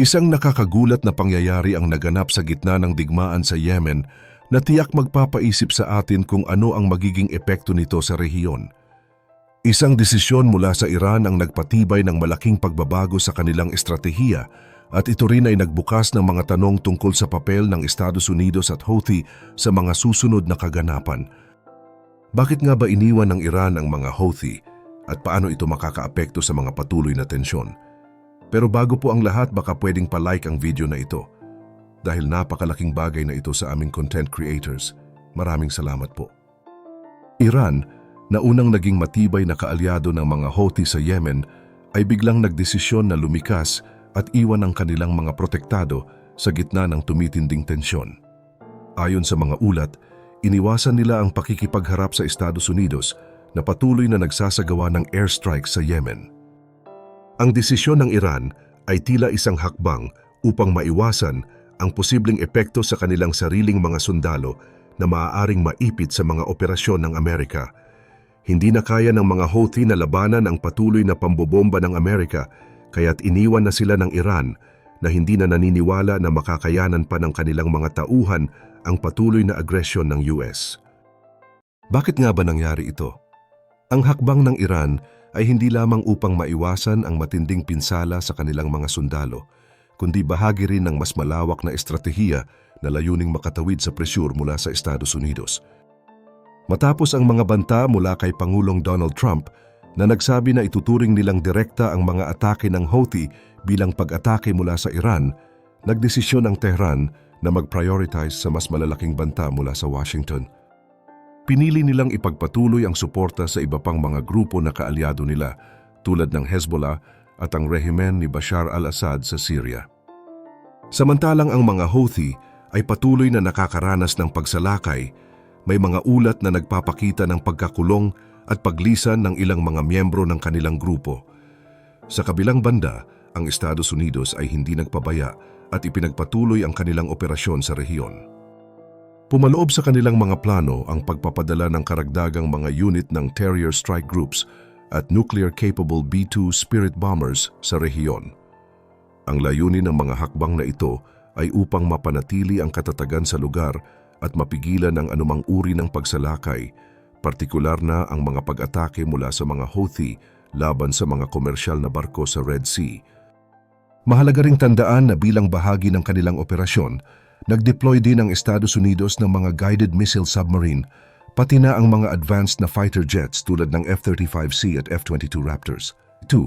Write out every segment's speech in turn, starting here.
Isang nakakagulat na pangyayari ang naganap sa gitna ng digmaan sa Yemen na tiyak magpapaisip sa atin kung ano ang magiging epekto nito sa rehiyon. Isang desisyon mula sa Iran ang nagpatibay ng malaking pagbabago sa kanilang estratehiya at ito rin ay nagbukas ng mga tanong tungkol sa papel ng Estados Unidos at Houthi sa mga susunod na kaganapan. Bakit nga ba iniwan ng Iran ang mga Houthi at paano ito makakaapekto sa mga patuloy na tensyon? Pero bago po ang lahat baka pwedeng palike ang video na ito. Dahil napakalaking bagay na ito sa aming content creators. Maraming salamat po. Iran, na unang naging matibay na kaalyado ng mga Houthi sa Yemen, ay biglang nagdesisyon na lumikas at iwan ang kanilang mga protektado sa gitna ng tumitinding tensyon. Ayon sa mga ulat, iniwasan nila ang pakikipagharap sa Estados Unidos na patuloy na nagsasagawa ng airstrike sa Yemen. Ang desisyon ng Iran ay tila isang hakbang upang maiwasan ang posibleng epekto sa kanilang sariling mga sundalo na maaaring maipit sa mga operasyon ng Amerika. Hindi na kaya ng mga Houthi na labanan ang patuloy na pambobomba ng Amerika kaya't iniwan na sila ng Iran na hindi na naniniwala na makakayanan pa ng kanilang mga tauhan ang patuloy na agresyon ng US. Bakit nga ba nangyari ito? Ang hakbang ng Iran ay hindi lamang upang maiwasan ang matinding pinsala sa kanilang mga sundalo, kundi bahagi rin ng mas malawak na estratehiya na layuning makatawid sa presyur mula sa Estados Unidos. Matapos ang mga banta mula kay Pangulong Donald Trump na nagsabi na ituturing nilang direkta ang mga atake ng Houthi bilang pag-atake mula sa Iran, nagdesisyon ang Tehran na mag-prioritize sa mas malalaking banta mula sa Washington. Pinili nilang ipagpatuloy ang suporta sa iba pang mga grupo na kaalyado nila tulad ng Hezbollah at ang rehimen ni Bashar al-Assad sa Syria. Samantalang ang mga Houthi ay patuloy na nakakaranas ng pagsalakay, may mga ulat na nagpapakita ng pagkakulong at paglisan ng ilang mga miyembro ng kanilang grupo. Sa kabilang banda, ang Estados Unidos ay hindi nagpabaya at ipinagpatuloy ang kanilang operasyon sa rehiyon. Pumaloob sa kanilang mga plano ang pagpapadala ng karagdagang mga unit ng Terrier Strike Groups at nuclear-capable B-2 Spirit Bombers sa rehiyon. Ang layunin ng mga hakbang na ito ay upang mapanatili ang katatagan sa lugar at mapigilan ang anumang uri ng pagsalakay, partikular na ang mga pag-atake mula sa mga Houthi laban sa mga komersyal na barko sa Red Sea. Mahalaga ring tandaan na bilang bahagi ng kanilang operasyon, nag-deploy din ang Estados Unidos ng mga guided missile submarine, pati na ang mga advanced na fighter jets tulad ng F-35C at F-22 Raptors. 2.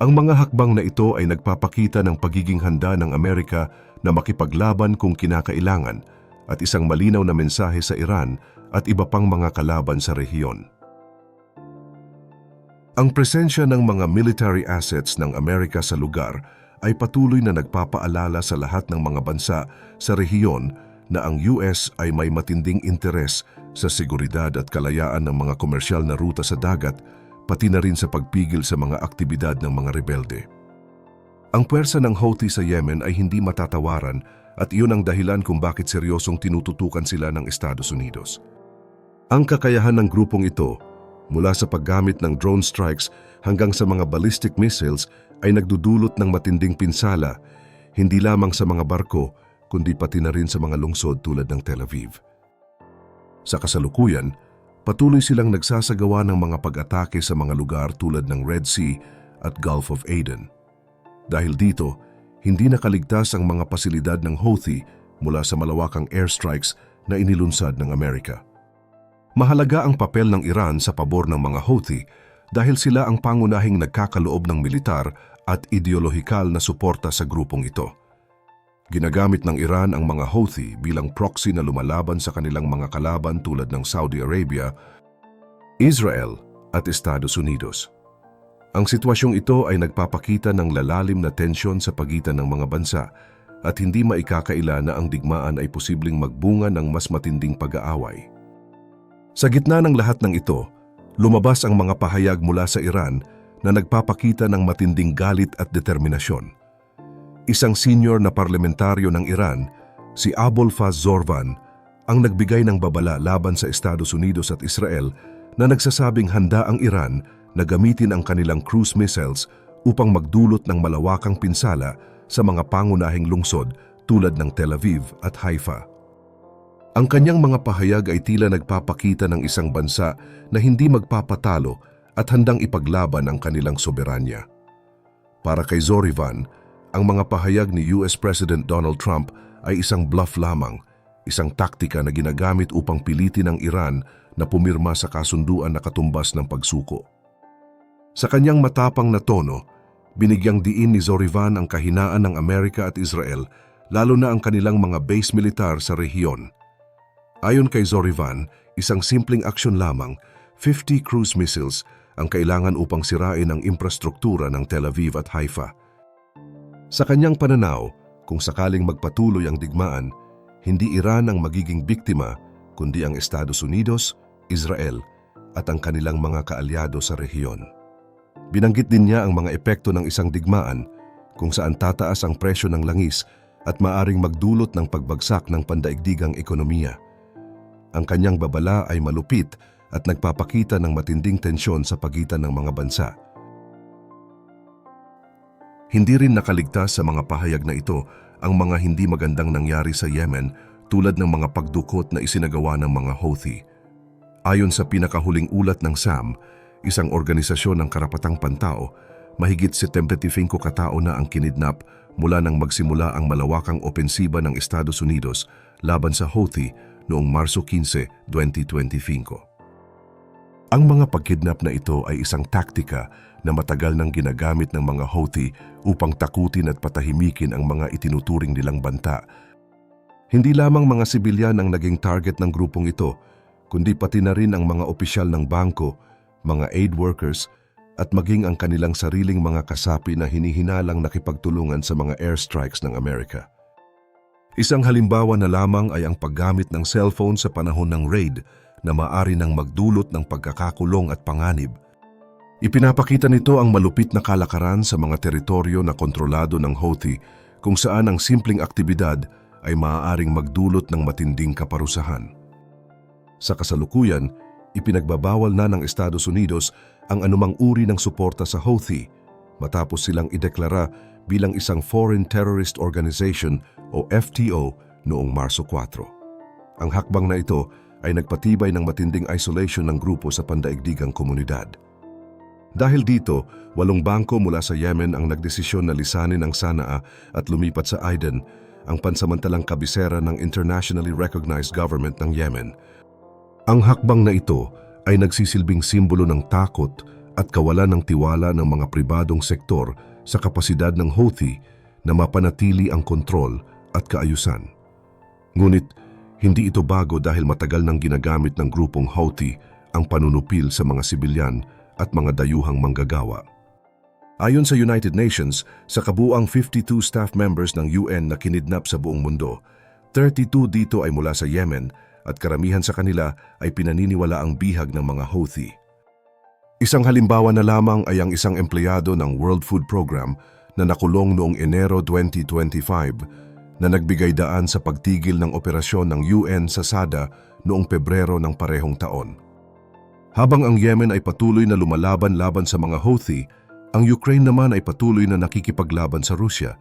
Ang mga hakbang na ito ay nagpapakita ng pagiging handa ng Amerika na makipaglaban kung kinakailangan at isang malinaw na mensahe sa Iran at iba pang mga kalaban sa rehiyon. Ang presensya ng mga military assets ng Amerika sa lugar ay patuloy na nagpapaalala sa lahat ng mga bansa sa rehiyon na ang US ay may matinding interes sa seguridad at kalayaan ng mga komersyal na ruta sa dagat, pati na rin sa pagpigil sa mga aktibidad ng mga rebelde. Ang puwersa ng Houthi sa Yemen ay hindi matatawaran at iyon ang dahilan kung bakit seryosong tinututukan sila ng Estados Unidos. Ang kakayahan ng grupong ito, mula sa paggamit ng drone strikes hanggang sa mga ballistic missiles ay nagdudulot ng matinding pinsala, hindi lamang sa mga barko, kundi pati na rin sa mga lungsod tulad ng Tel Aviv. Sa kasalukuyan, patuloy silang nagsasagawa ng mga pag-atake sa mga lugar tulad ng Red Sea at Gulf of Aden. Dahil dito, hindi nakaligtas ang mga pasilidad ng Houthi mula sa malawakang airstrikes na inilunsad ng Amerika. Mahalaga ang papel ng Iran sa pabor ng mga Houthi dahil sila ang pangunahing nagkakaloob ng militar at ideolohikal na suporta sa grupong ito. Ginagamit ng Iran ang mga Houthi bilang proxy na lumalaban sa kanilang mga kalaban tulad ng Saudi Arabia, Israel at Estados Unidos. Ang sitwasyong ito ay nagpapakita ng lalalim na tensyon sa pagitan ng mga bansa at hindi maikakaila na ang digmaan ay posibleng magbunga ng mas matinding pag-aaway. Sa gitna ng lahat ng ito, lumabas ang mga pahayag mula sa Iran na nagpapakita ng matinding galit at determinasyon. Isang senior na parlamentaryo ng Iran, si Abul Faz Zorvan, ang nagbigay ng babala laban sa Estados Unidos at Israel na nagsasabing handa ang Iran na gamitin ang kanilang cruise missiles upang magdulot ng malawakang pinsala sa mga pangunahing lungsod tulad ng Tel Aviv at Haifa. Ang kanyang mga pahayag ay tila nagpapakita ng isang bansa na hindi magpapatalo at handang ipaglaban ang kanilang soberanya. Para kay Zorivan, ang mga pahayag ni US President Donald Trump ay isang bluff lamang, isang taktika na ginagamit upang pilitin ang Iran na pumirma sa kasunduan na katumbas ng pagsuko. Sa kanyang matapang na tono, binigyang diin ni Zorivan ang kahinaan ng Amerika at Israel lalo na ang kanilang mga base militar sa rehiyon. Ayon kay Zorivan, isang simpleng aksyon lamang, 50 cruise missiles ang kailangan upang sirain ang infrastruktura ng Tel Aviv at Haifa. Sa kanyang pananaw, kung sakaling magpatuloy ang digmaan, hindi Iran ang magiging biktima, kundi ang Estados Unidos, Israel, at ang kanilang mga kaalyado sa rehiyon. Binanggit din niya ang mga epekto ng isang digmaan kung saan tataas ang presyo ng langis at maaring magdulot ng pagbagsak ng pandaigdigang ekonomiya. Ang kanyang babala ay malupit at nagpapakita ng matinding tensyon sa pagitan ng mga bansa. Hindi rin nakaligtas sa mga pahayag na ito ang mga hindi magandang nangyari sa Yemen tulad ng mga pagdukot na isinagawa ng mga Houthi. Ayon sa pinakahuling ulat ng SAM, isang organisasyon ng karapatang pantao, mahigit 75 katao na ang kinidnap mula nang magsimula ang malawakang opensiba ng Estados Unidos laban sa Houthi noong Marso 15, 2025. Ang mga pagkidnap na ito ay isang taktika na matagal nang ginagamit ng mga Houthi upang takutin at patahimikin ang mga itinuturing nilang banta. Hindi lamang mga sibilyan ang naging target ng grupong ito, kundi pati na rin ang mga opisyal ng bangko, mga aid workers, at maging ang kanilang sariling mga kasapi na hinihinalang nakipagtulungan sa mga airstrikes ng Amerika. Isang halimbawa na lamang ay ang paggamit ng cellphone sa panahon ng raid na maari nang magdulot ng pagkakakulong at panganib. Ipinapakita nito ang malupit na kalakaran sa mga teritoryo na kontrolado ng Houthi kung saan ang simpleng aktibidad ay maaaring magdulot ng matinding kaparusahan. Sa kasalukuyan, ipinagbabawal na ng Estados Unidos ang anumang uri ng suporta sa Houthi matapos silang ideklara bilang isang Foreign Terrorist Organization o FTO noong Marso 4. Ang hakbang na ito ay nagpatibay ng matinding isolation ng grupo sa pandaigdigang komunidad. Dahil dito, walong bangko mula sa Yemen ang nagdesisyon na lisanin ang Sanaa at lumipat sa Aden, ang pansamantalang kabisera ng internationally recognized government ng Yemen. Ang hakbang na ito ay nagsisilbing simbolo ng takot at kawalan ng tiwala ng mga pribadong sektor sa kapasidad ng Houthi na mapanatili ang kontrol at kaayusan. Ngunit, hindi ito bago dahil matagal nang ginagamit ng grupong Houthi ang panunupil sa mga sibilyan at mga dayuhang manggagawa. Ayon sa United Nations, sa kabuang 52 staff members ng UN na kinidnap sa buong mundo, 32 dito ay mula sa Yemen at karamihan sa kanila ay pinaniniwala ang bihag ng mga Houthi. Isang halimbawa na lamang ay ang isang empleyado ng World Food Program na nakulong noong Enero 2025 na nagbigay daan sa pagtigil ng operasyon ng UN sa SADA noong Pebrero ng parehong taon. Habang ang Yemen ay patuloy na lumalaban laban sa mga Houthi, ang Ukraine naman ay patuloy na nakikipaglaban sa Rusya.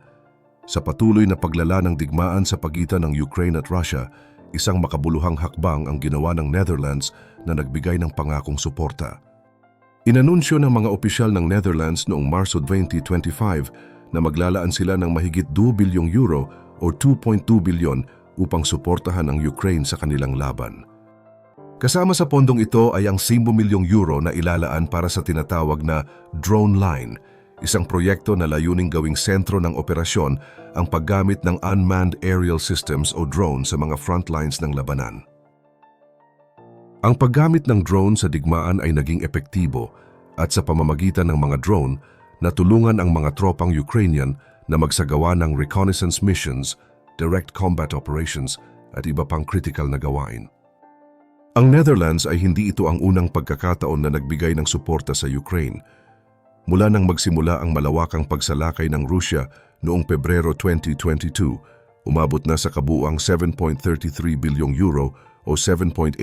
Sa patuloy na paglala ng digmaan sa pagitan ng Ukraine at Russia, isang makabuluhang hakbang ang ginawa ng Netherlands na nagbigay ng pangakong suporta. Inanunsyo ng mga opisyal ng Netherlands noong Marso 2025 na maglalaan sila ng mahigit 2 bilyong euro o 2.2 bilyon upang suportahan ang Ukraine sa kanilang laban. Kasama sa pondong ito ay ang 5 milyong euro na ilalaan para sa tinatawag na Drone Line, isang proyekto na layuning gawing sentro ng operasyon ang paggamit ng unmanned aerial systems o drone sa mga front lines ng labanan. Ang paggamit ng drone sa digmaan ay naging epektibo at sa pamamagitan ng mga drone, natulungan ang mga tropang Ukrainian na magsagawa ng reconnaissance missions, direct combat operations at iba pang critical na gawain. Ang Netherlands ay hindi ito ang unang pagkakataon na nagbigay ng suporta sa Ukraine. Mula nang magsimula ang malawakang pagsalakay ng Rusya noong Pebrero 2022, umabot na sa kabuang 7.33 bilyong euro o 7.87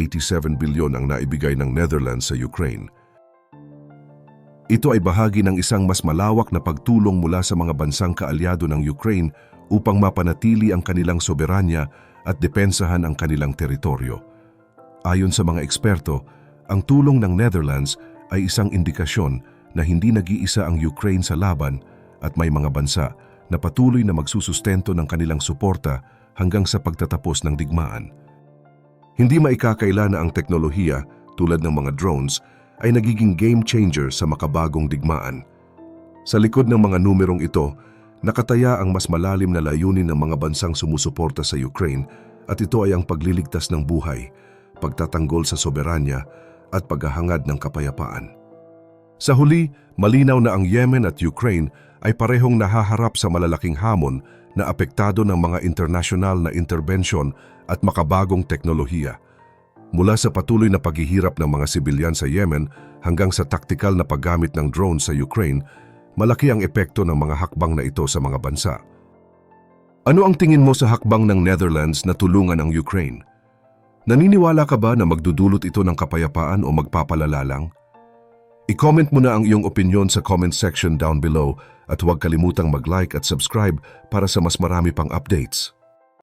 bilyon ang naibigay ng Netherlands sa Ukraine. Ito ay bahagi ng isang mas malawak na pagtulong mula sa mga bansang kaalyado ng Ukraine upang mapanatili ang kanilang soberanya at depensahan ang kanilang teritoryo. Ayon sa mga eksperto, ang tulong ng Netherlands ay isang indikasyon na hindi nag-iisa ang Ukraine sa laban at may mga bansa na patuloy na magsusustento ng kanilang suporta hanggang sa pagtatapos ng digmaan. Hindi maikakaila na ang teknolohiya tulad ng mga drones ay nagiging game changer sa makabagong digmaan. Sa likod ng mga numerong ito, nakataya ang mas malalim na layunin ng mga bansang sumusuporta sa Ukraine at ito ay ang pagliligtas ng buhay, pagtatanggol sa soberanya at paghahangad ng kapayapaan. Sa huli, malinaw na ang Yemen at Ukraine ay parehong nahaharap sa malalaking hamon na apektado ng mga internasyonal na interbensyon at makabagong teknolohiya. Mula sa patuloy na paghihirap ng mga sibilyan sa Yemen hanggang sa taktikal na paggamit ng drones sa Ukraine, malaki ang epekto ng mga hakbang na ito sa mga bansa. Ano ang tingin mo sa hakbang ng Netherlands na tulungan ang Ukraine? Naniniwala ka ba na magdudulot ito ng kapayapaan o magpapalala lang? I-comment mo na ang iyong opinion sa comment section down below at huwag kalimutang mag-like at subscribe para sa mas marami pang updates.